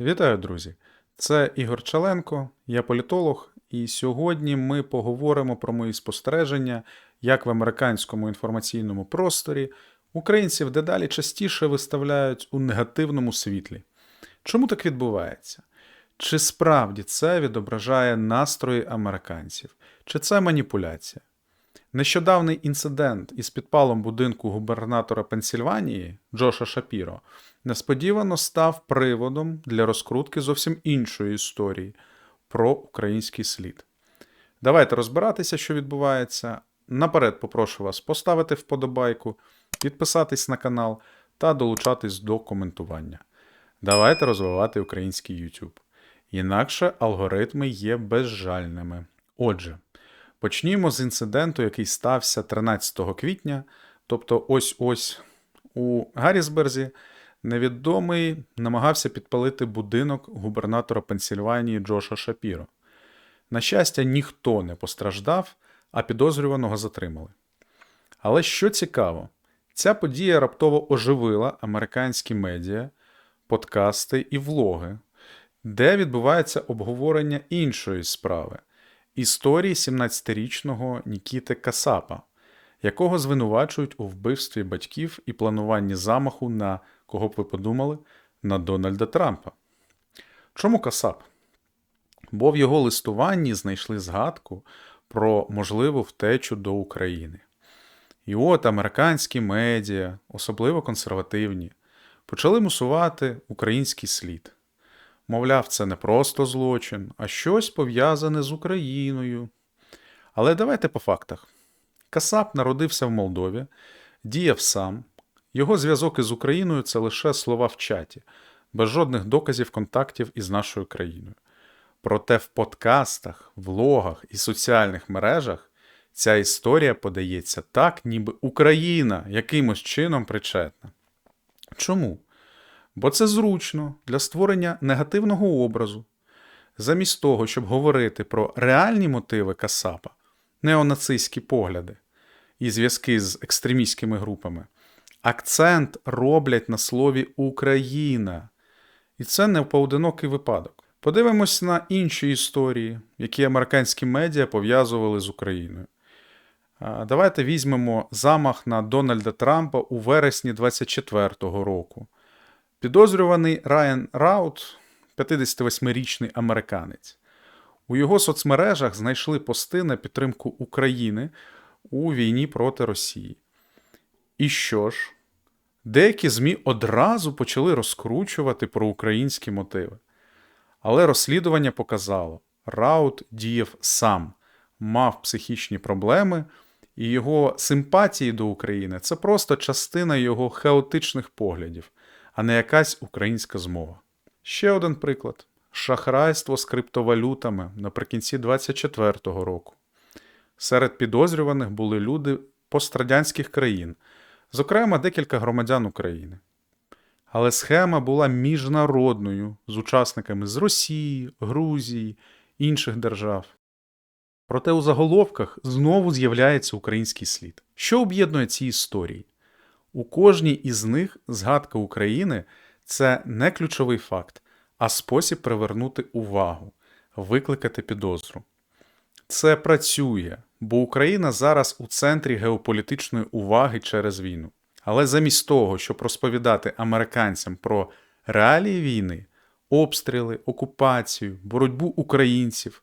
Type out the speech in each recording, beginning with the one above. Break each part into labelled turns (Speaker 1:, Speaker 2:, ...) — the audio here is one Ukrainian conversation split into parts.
Speaker 1: Вітаю, друзі! Це Ігор Чаленко, я політолог, і сьогодні ми поговоримо про мої спостереження, як в американському інформаційному просторі українців дедалі частіше виставляють у негативному світлі. Чому так відбувається? Чи справді це відображає настрої американців? Чи це маніпуляція? Нещодавний інцидент із підпалом будинку губернатора Пенсільванії Джоша Шапіро несподівано став приводом для розкрутки зовсім іншої історії про український слід. Давайте розбиратися, що відбувається. Наперед попрошу вас поставити вподобайку, підписатись на канал та долучатись до коментування. Давайте розвивати український YouTube. Інакше алгоритми є безжальними. Отже, почнімо з інциденту, який стався 13 квітня, тобто ось-ось у Гаррісберзі, невідомий намагався підпалити будинок губернатора Пенсільванії Джоша Шапіро. На щастя, ніхто не постраждав, а підозрюваного затримали. Але що цікаво, ця подія раптово оживила американські медіа, подкасти і влоги, де відбувається обговорення іншої справи історії 17-річного Нікіти Касапа, якого звинувачують у вбивстві батьків і плануванні замаху на кого б ви подумали, на Дональда Трампа. Чому Касап? Бо в його листуванні знайшли згадку про можливу втечу до України. І от американські медіа, особливо консервативні, почали мусувати український слід. Мовляв, це не просто злочин, а щось пов'язане з Україною. Але давайте по фактах. Касап народився в Молдові, діяв сам. Його зв'язок із Україною це лише слова в чаті, без жодних доказів контактів із нашою країною. Проте в подкастах, влогах і соціальних мережах ця історія подається так, ніби Україна якимось чином причетна. Чому? Бо це зручно для створення негативного образу. Замість того, щоб говорити про реальні мотиви Касапа, неонацистські погляди і зв'язки з екстремістськими групами, акцент роблять на слові Україна. І це не поодинокий випадок. Подивимось на інші історії, які американські медіа пов'язували з Україною. Давайте візьмемо замах на Дональда Трампа у вересні 24-го року. Підозрюваний Райан Раут, 58-річний американець. У його соцмережах знайшли пости на підтримку України у війні проти Росії. І що ж? Деякі ЗМІ одразу почали розкручувати проукраїнські мотиви. Але розслідування показало, Раут діяв сам, мав психічні проблеми, і його симпатії до України це просто частина його хаотичних поглядів, а не якась українська змова. Ще один приклад: шахрайство з криптовалютами наприкінці 24-го року. Серед підозрюваних були люди пострадянських країн, зокрема декілька громадян України. Але схема була міжнародною з учасниками з Росії, Грузії, інших держав. Проте у заголовках знову з'являється український слід. Що об'єднує ці історії? У кожній із них згадка України це не ключовий факт, а спосіб привернути увагу, викликати підозру. Це працює, бо Україна зараз у центрі геополітичної уваги через війну. Але замість того, щоб розповідати американцям про реалії війни, обстріли, окупацію, боротьбу українців,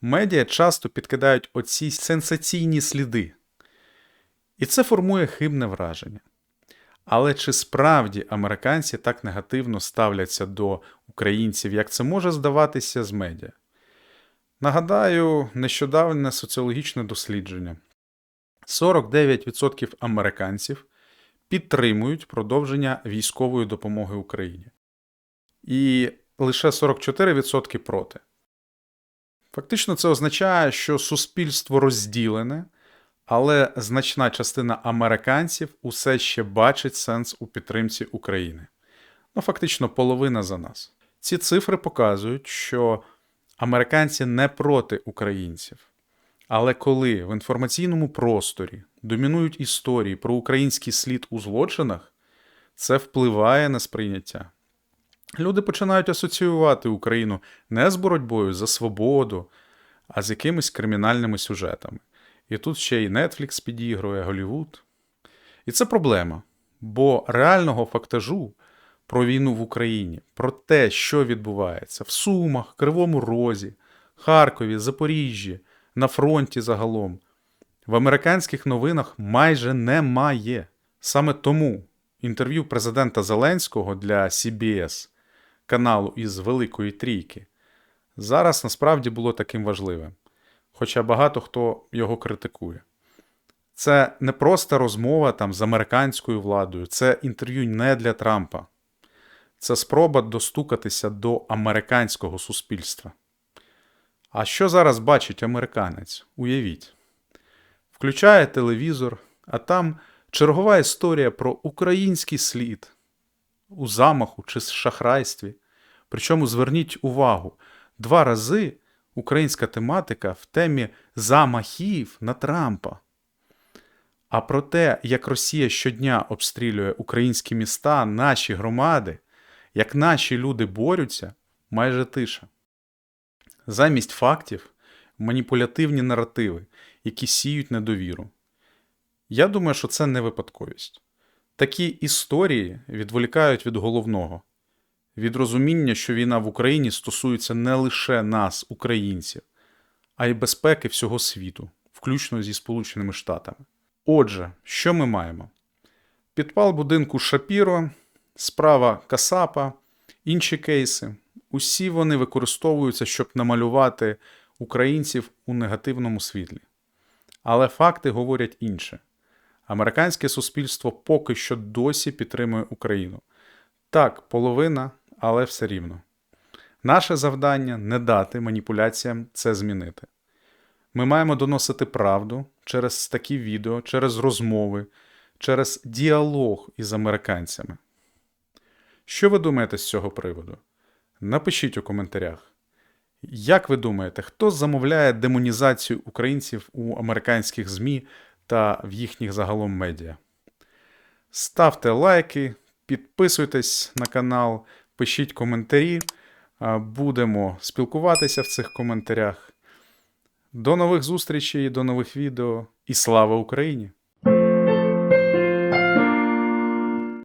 Speaker 1: медіа часто підкидають оці сенсаційні сліди. І це формує хибне враження. Але чи справді американці так негативно ставляться до українців, як це може здаватися з медіа? Нагадаю, нещодавне соціологічне дослідження: 49% американців підтримують продовження військової допомоги Україні. І лише 44% проти. Фактично, це означає, що суспільство розділене, але значна частина американців усе ще бачить сенс у підтримці України. Ну, фактично, половина за нас. Ці цифри показують, що американці не проти українців. Але коли в інформаційному просторі домінують історії про український слід у злочинах, це впливає на сприйняття. Люди починають асоціювати Україну не з боротьбою за свободу, а з якимись кримінальними сюжетами. І тут ще й Netflix підігрує, Голівуд. І це проблема, бо реального фактажу про війну в Україні, про те, що відбувається в Сумах, Кривому Розі, Харкові, Запоріжжі, на фронті загалом, в американських новинах майже немає. Саме тому інтерв'ю президента Зеленського для CBS, каналу із Великої Трійки, зараз насправді було таким важливим, хоча багато хто його критикує. Це не просто розмова там з американською владою, це інтерв'ю не для Трампа. Це спроба достукатися до американського суспільства. А що зараз бачить американець? Уявіть. Включає телевізор, а там чергова історія про український слід у замаху чи шахрайстві. Причому зверніть увагу, два рази українська тематика в темі замахів на Трампа. А про те, як Росія щодня обстрілює українські міста, наші громади, як наші люди борються, майже тиша. Замість фактів маніпулятивні наративи, які сіють недовіру. Я думаю, що це не випадковість. Такі історії відволікають від головного, від розуміння, що війна в Україні стосується не лише нас, українців, а й безпеки всього світу, включно зі Сполученими Штатами. Отже, що ми маємо? Підпал будинку Шапіро, справа Касапа, інші кейси. Усі вони використовуються, щоб намалювати українців у негативному світлі. Але факти говорять інше. Американське суспільство поки що досі підтримує Україну. Так, половина, але все рівно. Наше завдання не дати маніпуляціям це змінити. Ми маємо доносити правду через такі відео, через розмови, через діалог із американцями. Що ви думаєте з цього приводу? Напишіть у коментарях. Як ви думаєте, хто замовляє демонізацію українців у американських ЗМІ та в їхніх загалом медіа? Ставте лайки, підписуйтесь на канал, пишіть коментарі. Будемо спілкуватися в цих коментарях. До нових зустрічей, до нових відео і слава Україні!